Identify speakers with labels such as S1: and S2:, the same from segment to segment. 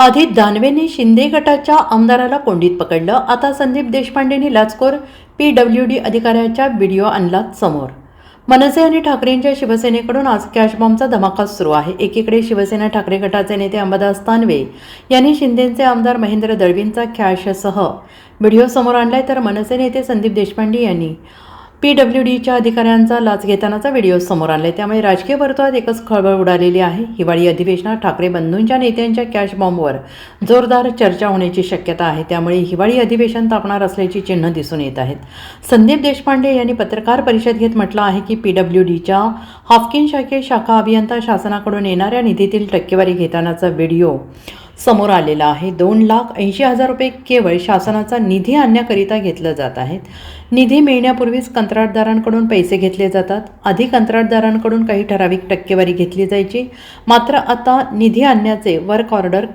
S1: आधी दानवेंनी शिंदे गटाच्या आमदाराला कोंडीत पकडलं. आता संदीप देशपांडेंनी लाचखोर पी डब्ल्यू डी अधिकाऱ्याच्या व्हिडिओ आणला समोर. मनसे आणि ठाकरेंच्या शिवसेनेकडून आज कॅशबॉम्बचा धमाका सुरू आहे. एकीकडे शिवसेना ठाकरे गटाचे नेते अंबादास तानवे यांनी शिंदेचे आमदार महेंद्र दळवींचा कॅशसह व्हिडिओ समोर आणलाय तर मनसे नेते संदीप देशपांडे यांनी. पी डब्ल्यू डीच्या अधिकाऱ्यांचा लाच घेतानाचा व्हिडिओ समोर आणलाय त्यामुळे राजकीय वर्तुळात एकच खळबळ उडालेली आहे. हिवाळी अधिवेशनात ठाकरे बंधूंच्या नेत्यांच्या कॅश बॉम्बवर जोरदार चर्चा होण्याची शक्यता आहे. त्यामुळे हिवाळी अधिवेशन तापणार असल्याची चिन्ह दिसून येत आहेत. संदीप देशपांडे यांनी पत्रकार परिषद घेत म्हटलं आहे की पी डब्ल्यू डीच्या हाफकिन शाखे शाखा अभियंता शासनाकडून येणाऱ्या निधीतील टक्केवारी घेतानाचा व्हिडिओ समोर आलेला आहे. दोन लाख ऐंशी हजार रुपये केवळ शासनाचा निधी आणण्याकरिता घेतलं जात आहेत. निधी मिळण्यापूर्वीच कंत्राटदारांकडून पैसे घेतले जातात. आधी कंत्राटदारांकडून काही ठराविक टक्केवारी घेतली जायची. मात्र आता निधी आणण्याचे वर्क ऑर्डर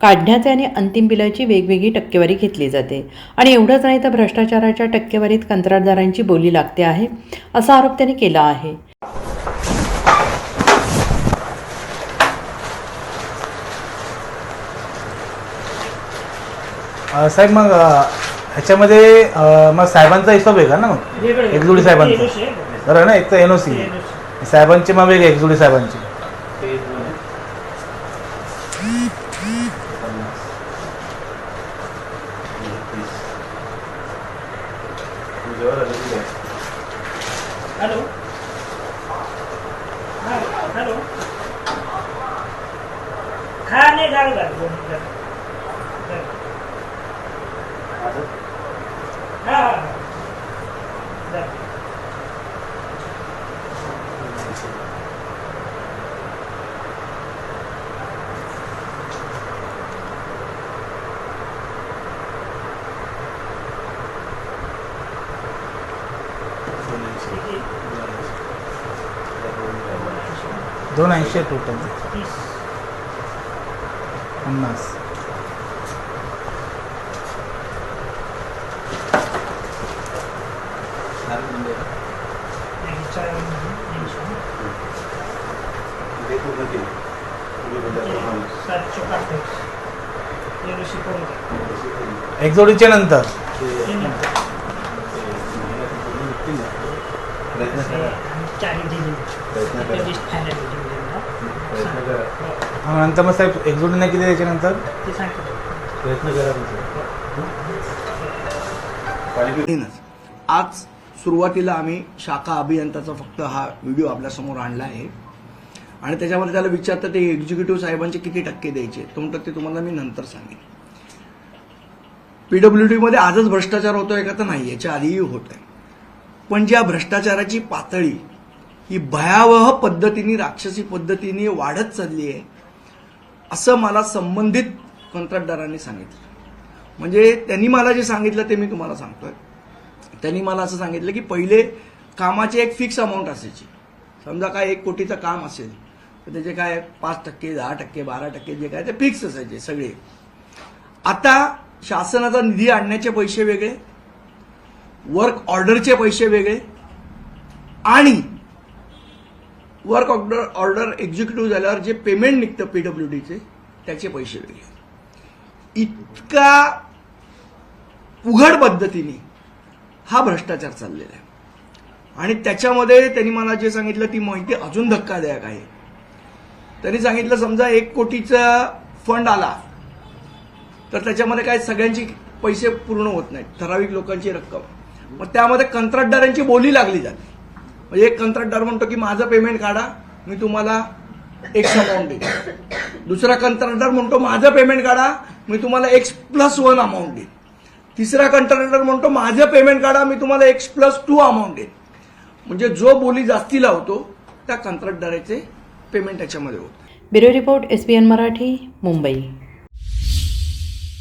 S1: काढण्याचे आणि अंतिम बिलाची वेगवेगळी टक्केवारी घेतली जाते. आणि एवढंच नाही तर भ्रष्टाचाराच्या टक्केवारीत कंत्राटदारांची बोली लागते आहे असा आरोप त्यांनी केला आहे.
S2: साहेब मग ह्याच्यामध्ये मग साहेबांचा हिशोब वेगळा ना मग? एकजुडी साहेबांचा. बरं ना एक तर एनओसी. साहेबांचे मग वेगळे एकजुडी साहेबांचे.
S3: हॅलो. हॅलो हा नाही झालं झालं दोन मिनिटं. झालं. हा हा, हा. झालं. किती?
S2: दोन ऐंशी टोटल पन्नास.
S3: नाही, नाही, कोणते?
S2: एकजोडीच्या नंतर. मग नंतर मग साहेब एकजोडीने किती त्याच्यानंतर
S3: ते सांगतो
S4: येईनच. आज सुरुवातीला आम्ही शाखा अभियंताचा फक्त हा व्हिडिओ आपल्यासमोर आणला आहे. आणि त्याच्यामध्ये त्याला विचारतं ते एक्झिक्युटिव्ह साहेबांचे किती टक्के द्यायचे? तो म्हणतात ते तुम्हाला मी नंतर सांगेन. पीडब्ल्यू मध्ये आजच भ्रष्टाचार होतोय का तर नाही याच्या आधीही होत आहे पण ज्या भ्रष्टाचाराची पातळी ही भयावह पद्धतीने राक्षसी पद्धतीने वाढत चालली आहे असं मला संबंधित कंत्राटदारांनी सांगितलं. म्हणजे त्यांनी मला जे सांगितलं ते मी तुम्हाला सांगतोय. त्यांनी मला असं सांगितलं की पहिले कामाची एक फिक्स अमाऊंट असायची. समजा काय एक कोटीचं काम असेल तर त्याचे काय पाच टक्के दहा टक्के बारा टक्के जे काय ते फिक्स असायचे सगळे. आता शासनाचा निधी आणण्याचे पैसे वेगळे वर्क ऑर्डरचे पैसे वेगळे आणि वर्क ऑर्डर ऑर्डर एक्झिक्युटिव्ह झाल्यावर जे पेमेंट निघतं पीडब्ल्यू डीचे त्याचे पैसे वेगळे. इतका उघड पद्धतीने हा भ्रष्टाचार चाललेला आहे. आणि त्याच्यामध्ये त्यांनी मला जे सांगितलं ती माहिती अजून धक्कादायक आहे. त्यांनी सांगितलं समजा एक कोटीचा फंड आला तर त्याच्यामध्ये काय सगळ्यांची पैसे पूर्ण होत नाहीत ठराविक लोकांची रक्कम. मग त्यामध्ये कंत्राटदारांची बोली लागली जाते. म्हणजे एक कंत्राटदार म्हणतो की माझं पेमेंट काढा मी तुम्हाला एक्स अमाऊंट देईन. दुसरा कंत्राटदार म्हणतो माझं पेमेंट काढा मी तुम्हाला एक्स प्लस वन अमाऊंट देईन. तिसरा कंत्राटदार म्हणतो माझं पेमेंट काढा मी तुम्हाला एक्स प्लस टू अमाऊंट देईन. म्हणजे जो बोली जास्ती लावतो त्या कंत्राटदाराचे पेमेंट त्याच्यामध्ये होतं.
S1: Bureau report S N Marathi Mumbai.